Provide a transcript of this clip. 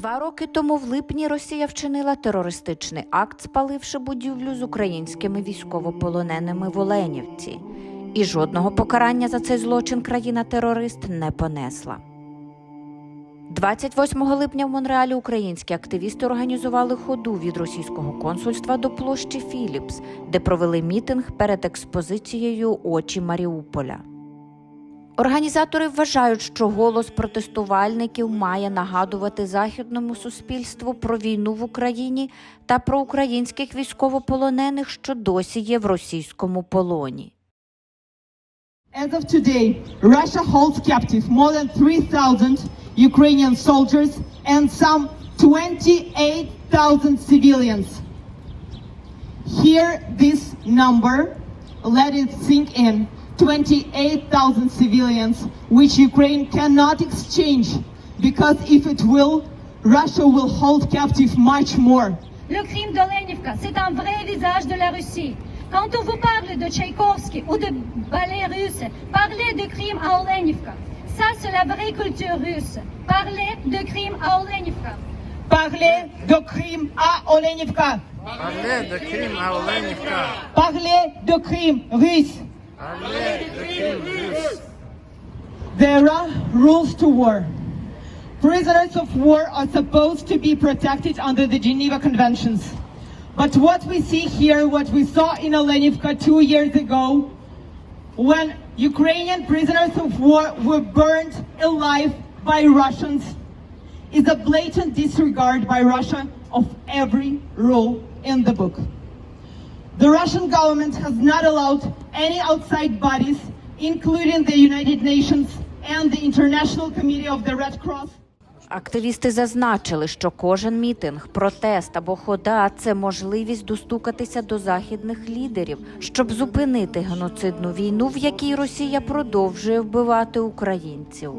Два роки тому в липні Росія вчинила терористичний акт, спаливши будівлю з українськими військовополоненими в Оленівці. І жодного покарання за цей злочин країна-терорист не понесла. 28 липня в Монреалі українські активісти організували ходу від російського консульства до площі Філіпс, де провели мітинг перед експозицією Очі Маріуполя. Організатори вважають, що голос протестувальників має нагадувати західному суспільству про війну в Україні та про українських військовополонених, що досі є в російському полоні. As of today, Russia holds captive more than 3,000 Ukrainian soldiers and some 28,000 civilians. Hear this number, let it sink in. 28,000 civilians, which Ukraine cannot exchange, because if it will, Russia will hold captive much more. Le crime d'Olenivka, c'est un vrai visage de la Russie. Quand on vous parle de Tchaïkovski ou de ballet russe, parlez de crime à Olenivka. Ça, c'est la vraie culture russe. Parlez de crime à Olenivka. Parlez de crime à Olenivka. Parlez de crime à Olenivka. Parlez de crime russe. There are rules to war. Prisoners of war are supposed to be protected under the Geneva Conventions. But what we see here, what we saw in Alenivka two years ago, when Ukrainian prisoners of war were burned alive by Russians, is a blatant disregard by Russia of every rule in the book. The Russian government has not allowed any outside bodies, including the United Nations and the International Committee of the Red Cross. Активісти зазначили, що кожен мітинг, протест або хода це можливість достукатися до західних лідерів, щоб зупинити геноцидну війну, в якій Росія продовжує вбивати українців.